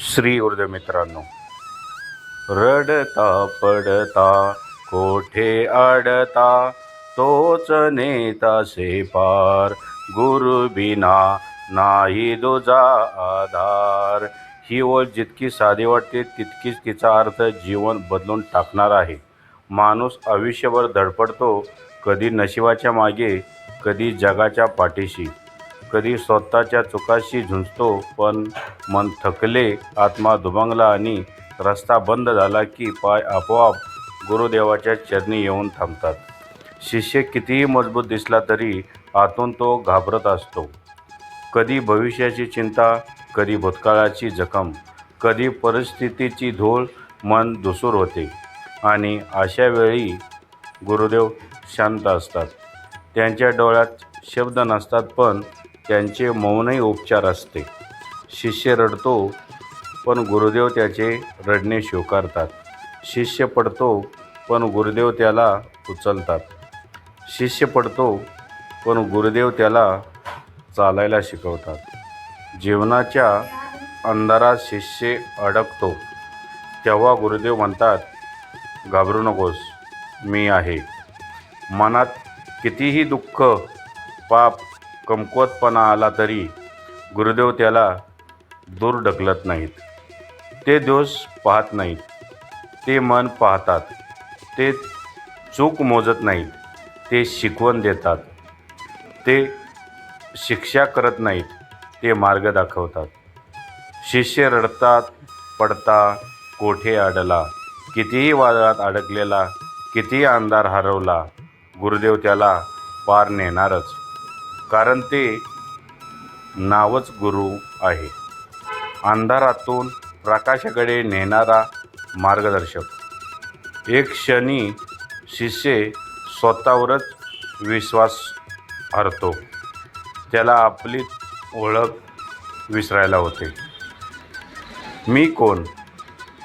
श्री गुरुदेव मित्रांनो रडता पडता कोठे आडता तोच नेता से पार गुरु बिना नाही दुजा आधार. ही ओळ जितकी साधी वाटते तितकीच तिचा अर्थ जीवन बदलून टाकणार आहे. माणूस आयुष्यभर धडपडतो कधी नशिबाच्या मागे कधी जगाच्या पाठीशी. कधी स्वतःच्या चुकाशी झुंजतो पण मन थकले आत्मा दुभंगला आणि रस्ता बंद झाला की पाय आपोआप गुरुदेवाच्या चरणी येऊन थांबतात. शिष्य कितीही मजबूत दिसला तरी आतून तो घाबरत असतो. कधी भविष्याची चिंता कधी भूतकाळाची जखम कधी परिस्थितीची धूळ मन दुसूर होते आणि अशा वेळी गुरुदेव शांत असतात. त्यांच्या डोळ्यात शब्द नसतात पण त्यांचे मौनही उपचार असते. शिष्य रडतो पण गुरुदेव त्याचे रडणे स्वीकारतात. शिष्य पडतो पण गुरुदेव त्याला उचलतात. शिष्य पडतो पण गुरुदेव त्याला चालायला शिकवतात. जीवनाच्या अंधारात शिष्य अडकतो. तेव्हा गुरुदेव म्हणतात घाबरू नकोस मी आहे. मनात कितीही दुःख पाप कमकुवतपणा आला तरी गुरुदेव त्याला दूर ढकलत नाहीत. ते दोष पाहत नाहीत. ते मन पाहतात. ते चूक मोजत नाहीत. ते शिकवण देतात. ते शिक्षा करत नाहीत. ते मार्ग दाखवतात. शिष्य रडतात पडता कोठे अडला कितीही वादळात अडकलेला कितीही अंधार हरवला गुरुदेव त्याला पार नेणारच. कारण ते नावच गुरु आहे. अंधारातून प्रकाशाकडे नेणारा मार्गदर्शक. एक क्षणी शिष्य स्वतःवरच विश्वास हरतो. त्याला आपली ओळख विसरायला होते. मी कोण?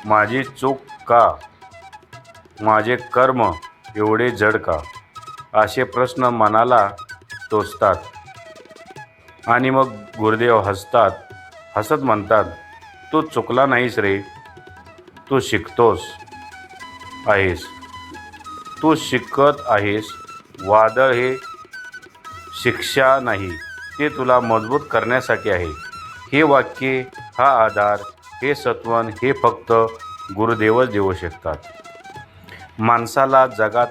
माझी चूक का? माझे कर्म एवढे जड का? असे प्रश्न मनाला टोचतात. आणि मग गुरुदेव हसतात हसत म्हणतात तू चुकला नाहीस रे. तू शिकतोस. आहेस. तू शिकत आहेस. वादळ हे शिक्षा नाही. ते तुला मजबूत करण्यासाठी आहे. हे वाक्य हा आधार हे सत्वन हे फक्त गुरुदेवच देऊ शकतात. माणसाला जगात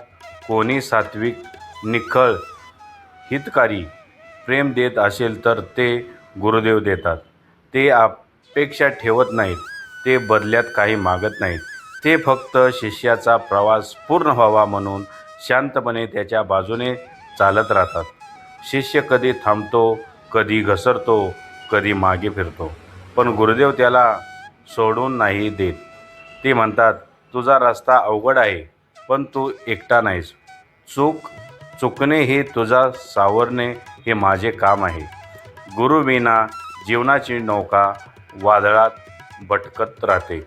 कोणी सात्विक निखळ हितकारी प्रेम देत असेल तर ते गुरुदेव देतात. ते अपेक्षा ठेवत नाहीत. ते बदल्यात काही मागत नाहीत. ते फक्त शिष्याचा प्रवास पूर्ण व्हावा म्हणून शांतपणे त्याच्या बाजूने चालत राहतात. शिष्य कधी थांबतो कधी घसरतो कधी मागे फिरतो. पण गुरुदेव त्याला सोडून नाही देत. ते म्हणतात तुझा रस्ता अवघड आहे पण तू एकटा नाहीस. चूक चुकणे हे तुझा सावरणे हे माझे काम आहे. गुरुविना जीवनाची नौका वादळात भटकत राहते.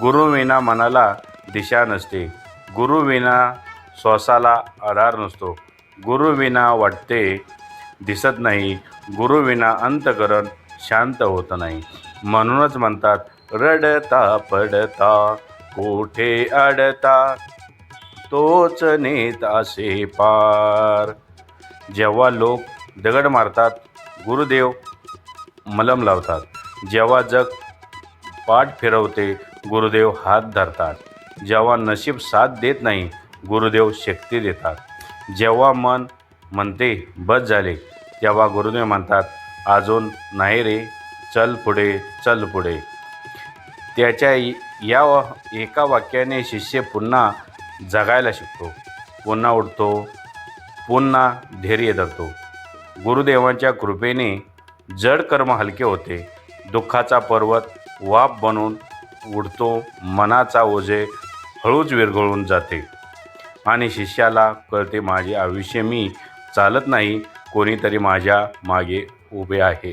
गुरुविना मनाला दिशा नसते. गुरुविना श्वासाला आधार नसतो. गुरुविना वाटते दिसत नाही. गुरुविना अंतकरण शांत होत नाही. म्हणूनच म्हणतात रडता पडता कोठे अडता? तोच नेतासे पार. जेव्हा लोक दगड मारतात गुरुदेव मलम लावतात. जेव्हा जग पाठ फिरवते गुरुदेव हात धरतात. जेव्हा नशीब साथ देत नाही गुरुदेव शक्ती देतात. जेव्हा मन म्हणते बस झाले तेव्हा गुरुदेव म्हणतात अजून नाही रे चल पुढे चल पुढे. त्याच्या या वा- एका वाक्याने शिष्य पुन्हा जगायला शिकतो. पुन्हा उठतो. पुन्हा धैर्य धरतो. गुरुदेवांच्या कृपेने जड कर्म हलके होते. दुःखाचा पर्वत वाप बनून उडतो. मनाचा ओझे हळूच विरघळून जाते. आणि शिष्याला कळते माझे आयुष्य मी चालत नाही. कोणीतरी माझ्या मागे उभे आहे.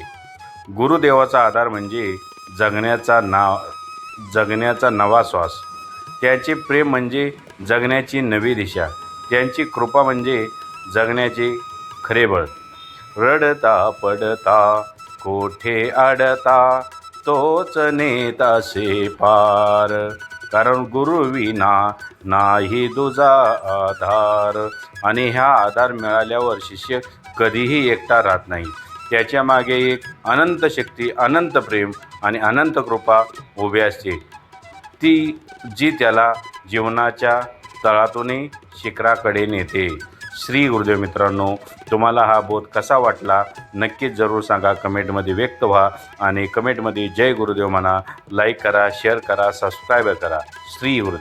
गुरुदेवाचा आधार म्हणजे जगण्याचा नाव जगण्याचा नवा श्वास. त्यांचे प्रेम म्हणजे जगण्याची नवी दिशा. त्यांची कृपा म्हणजे जगण्याचे खरे बळ. रडता पडता कोठे आडता तोच नेतासे पार. कारण गुरु विना नाही दुजा आधार. आणि ह्या आधार मिळाल्यावर शिष्य कधीही एकटा राहत नाही. त्याच्यामागे एक अनंत शक्ती अनंत प्रेम आणि अनंत कृपा उभी असते. ती जी त्याला जीवनाच्या तळातूनही शिखराकडे नेते. श्री गुरुदेव मित्रांनो तुम्हाला हा बोध कसा वाटला? नक्कीच जरूर सांगा. कमेंटमध्ये व्यक्त व्हा आणि कमेंटमध्ये जय गुरुदेव म्हणा. लाईक करा शेअर करा सबस्क्राईब करा. श्री गुरुदेव.